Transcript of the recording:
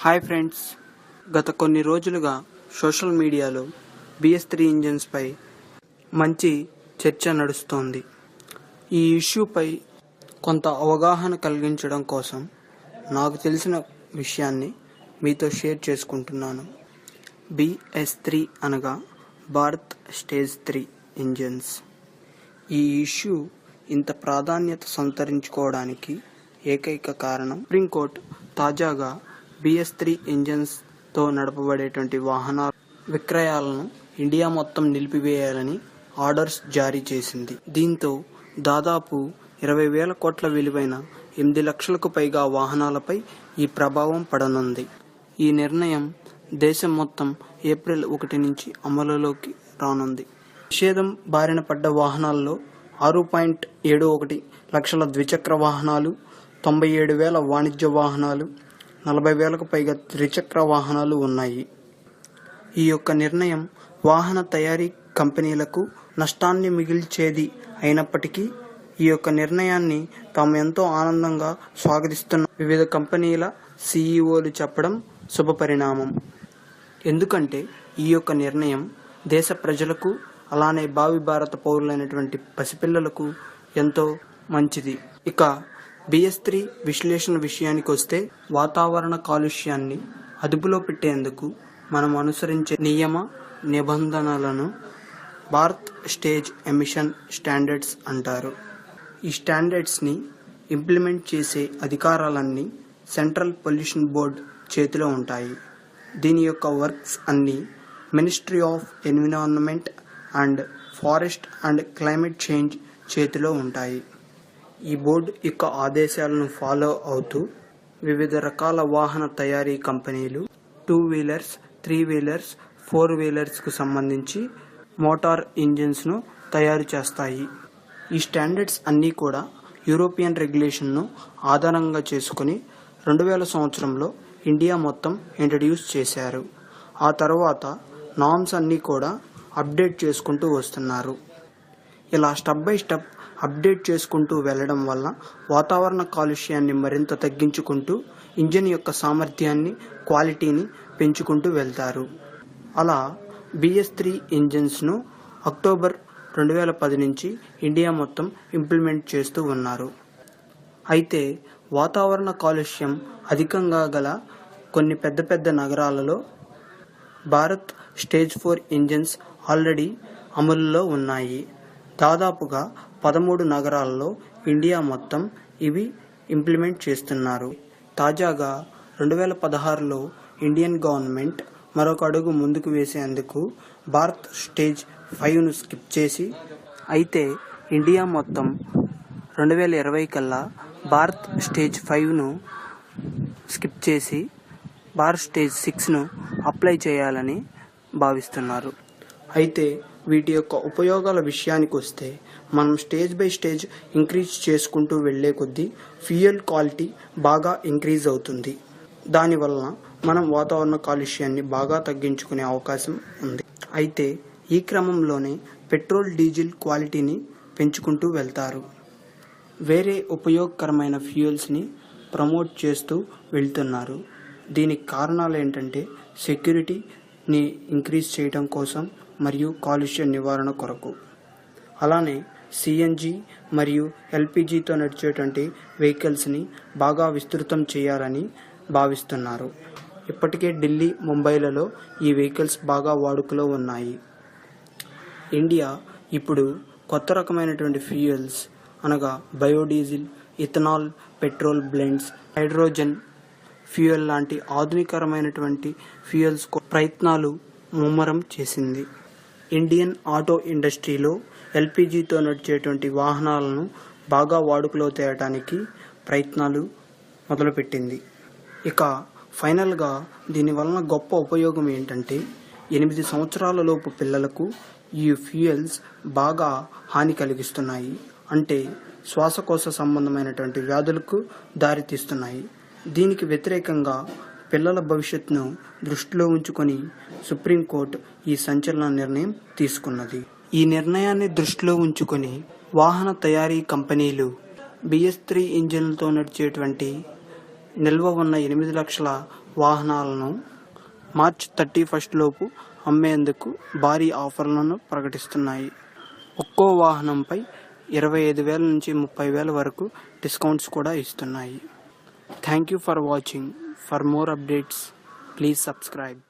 Hi friends. గత కొన్ని రోజులుగా సోషల్ మీడియాలో బిఎస్ త్రీ ఇంజన్స్పై మంచి చర్చ నడుస్తోంది. ఈ ఇష్యూపై కొంత అవగాహన కలిగించడం కోసం నాకు తెలిసిన విషయాన్ని మీతో షేర్ చేసుకుంటున్నాను. బిఎస్ త్రీ అనగా భారత్ స్టేజ్ త్రీ ఇంజన్స్. ఈ ఇష్యూ ఇంత ప్రాధాన్యత సంతరించుకోవడానికి ఏకైక కారణం సుప్రీంకోర్టు తాజాగా బిఎస్ త్రీ ఇంజన్స్తో నడపబడేటువంటి వాహనాల విక్రయాలను ఇండియా మొత్తం నిలిపివేయాలని ఆర్డర్స్ జారీ చేసింది. దీంతో దాదాపు ఇరవై వేల కోట్ల విలువైన ఎనిమిది లక్షలకు పైగా వాహనాలపై ఈ ప్రభావం పడనుంది. ఈ నిర్ణయం దేశం మొత్తం ఏప్రిల్ ఒకటి నుంచి అమలులోకి రానుంది. నిషేధం బారిన పడ్డ వాహనాల్లో ఆరు పాయింట్ ఏడు ఒకటి లక్షల ద్విచక్ర వాహనాలు తొంభై ఏడు వేల వాణిజ్య వాహనాలు నలభై వేలకు పైగా త్రిచక్ర వాహనాలు ఉన్నాయి. ఈ యొక్క నిర్ణయం వాహన తయారీ కంపెనీలకు నష్టాన్ని మిగిల్చేది అయినప్పటికీ ఈ యొక్క నిర్ణయాన్ని తాము ఎంతో ఆనందంగా స్వాగతిస్తున్న వివిధ కంపెనీల సీఈఓలు చెప్పడం శుభపరిణామం. ఎందుకంటే ఈ యొక్క నిర్ణయం దేశ ప్రజలకు అలానే భావి భారత పౌరులైనటువంటి పసిపిల్లలకు ఎంతో మంచిది. ఇక బిఎస్ త్రీ విశ్లేషణ విషయానికి వస్తే వాతావరణ కాలుష్యాన్ని అదుపులో పెట్టేందుకు మనం అనుసరించే నియమ నిబంధనలను భారత్ స్టేజ్ ఎమిషన్ స్టాండర్డ్స్ అంటారు. ఈ స్టాండర్డ్స్ని ఇంప్లిమెంట్ చేసే అధికారాలన్నీ సెంట్రల్ పొల్యూషన్ బోర్డ్ చేతిలో ఉంటాయి. దీని యొక్క వర్క్స్ అన్నీ ministry of environment and forest and climate change చేతిలో ఉంటాయి. ఈ బోర్డు యొక్క ఆదేశాలను ఫాలో అవుతూ వివిధ రకాల వాహన తయారీ కంపెనీలు two wheelers three wheelers four వీలర్స్కు సంబంధించి మోటార్ ఇంజిన్స్ను తయారు చేస్తాయి. ఈ స్టాండర్డ్స్ అన్నీ కూడా యూరోపియన్ రెగ్యులేషన్ను ఆధారంగా చేసుకుని రెండు వేల సంవత్సరంలో ఇండియా మొత్తం ఇంట్రడ్యూస్ చేశారు. ఆ తర్వాత నామ్స్ అన్నీ కూడా అప్డేట్ చేసుకుంటూ వస్తున్నారు. ఇలా స్టెప్ బై స్టెప్ అప్డేట్ చేసుకుంటూ వెళ్ళడం వల్ల వాతావరణ కాలుష్యాన్ని మరింత తగ్గించుకుంటూ ఇంజిన్ యొక్క సామర్థ్యాన్ని క్వాలిటీని పెంచుకుంటూ వెళ్తారు. అలా బిఎస్ త్రీ ఇంజిన్స్ను అక్టోబర్ రెండు వేల పది నుంచి ఇండియా మొత్తం ఇంప్లిమెంట్ చేస్తూ ఉన్నారు. అయితే వాతావరణ కాలుష్యం అధికంగా గల కొన్ని పెద్ద పెద్ద నగరాలలో Bharat stage four engines already అమలులో ఉన్నాయి. దాదాపుగా పదమూడు నగరాల్లో ఇండియా మొత్తం ఇవి ఇంప్లిమెంట్ చేస్తున్నారు. తాజాగా రెండు వేల పదహారులో ఇండియన్ గవర్నమెంట్ మరొక అడుగు ముందుకు వేసేందుకు భారత్ స్టేజ్ ఫైవ్ను స్కిప్ చేసి అయితే ఇండియా మొత్తం రెండు వేల ఇరవై కల్లా భారత్ స్టేజ్ ఫైవ్ను స్కిప్ చేసి భారత్ స్టేజ్ సిక్స్ను అప్లై చేయాలని భావిస్తున్నారు. అయితే వీటి యొక్క ఉపయోగాల విషయానికి వస్తే మనం స్టేజ్ బై స్టేజ్ ఇంక్రీజ్ చేసుకుంటూ వెళ్ళే కొద్దీ ఫ్యూయల్ క్వాలిటీ బాగా ఇంక్రీజ్ అవుతుంది. దానివల్ల మనం వాతావరణ కాలుష్యాన్ని బాగా తగ్గించుకునే అవకాశం ఉంది. అయితే ఈ క్రమంలోనే పెట్రోల్ డీజిల్ క్వాలిటీని పెంచుకుంటూ వెళ్తారు. వేరే ఉపయోగకరమైన ఫ్యూయల్స్ని ప్రమోట్ చేస్తూ వెళ్తున్నారు. దీనికి కారణాలు ఏంటంటే సెక్యూరిటీని ఇంక్రీజ్ చేయడం కోసం మరియు కాలుష్య నివారణ కొరకు. అలానే సిఎన్జి మరియు ఎల్పిజితో నడిచేటువంటి వెహికల్స్ని బాగా విస్తృతం చేయాలని భావిస్తున్నారు. ఇప్పటికే ఢిల్లీ ముంబైలలో ఈ వెహికల్స్ బాగా వాడుకలో ఉన్నాయి. ఇండియా ఇప్పుడు కొత్త రకమైనటువంటి ఫ్యూయల్స్ అనగా biodiesel ethanol petrol blends hydrogen fuel లాంటి ఆధునికరమైనటువంటి ఫ్యూయల్స్ ప్రయత్నాలు ముమ్మరం చేసింది. ఇండియన్ ఆటో ఇండస్ట్రీలో ఎల్పిజితో నడిచేటువంటి వాహనాలను బాగా వాడుకలో తేయడానికి ప్రయత్నాలు మొదలుపెట్టింది. ఇక ఫైనల్గా దీనివలన గొప్ప ఉపయోగం ఏంటంటే ఎనిమిది సంవత్సరాల లోపు పిల్లలకు ఈ ఫ్యూయల్స్ బాగా హాని కలిగిస్తున్నాయి. అంటే శ్వాసకోశ సంబంధమైనటువంటి వ్యాధులకు దారితీస్తున్నాయి. దీనికి వ్యతిరేకంగా పిల్లల భవిష్యత్తును దృష్టిలో ఉంచుకొని సుప్రీంకోర్టు ఈ సంచలన నిర్ణయం తీసుకున్నది. ఈ నిర్ణయాన్ని దృష్టిలో ఉంచుకొని వాహన తయారీ కంపెనీలు బిఎస్ త్రీ ఇంజిన్లతో నడిచేటువంటి నిల్వ ఉన్న ఎనిమిది లక్షల వాహనాలను మార్చ్ థర్టీ ఫస్ట్ లోపు అమ్మేందుకు భారీ ఆఫర్లను ప్రకటిస్తున్నాయి. ఒక్కో వాహనంపై ఇరవై ఐదు వేల నుంచి ముప్పై వేల వరకు డిస్కౌంట్స్ కూడా ఇస్తున్నాయి. Thank you for watching. For more updates, please subscribe.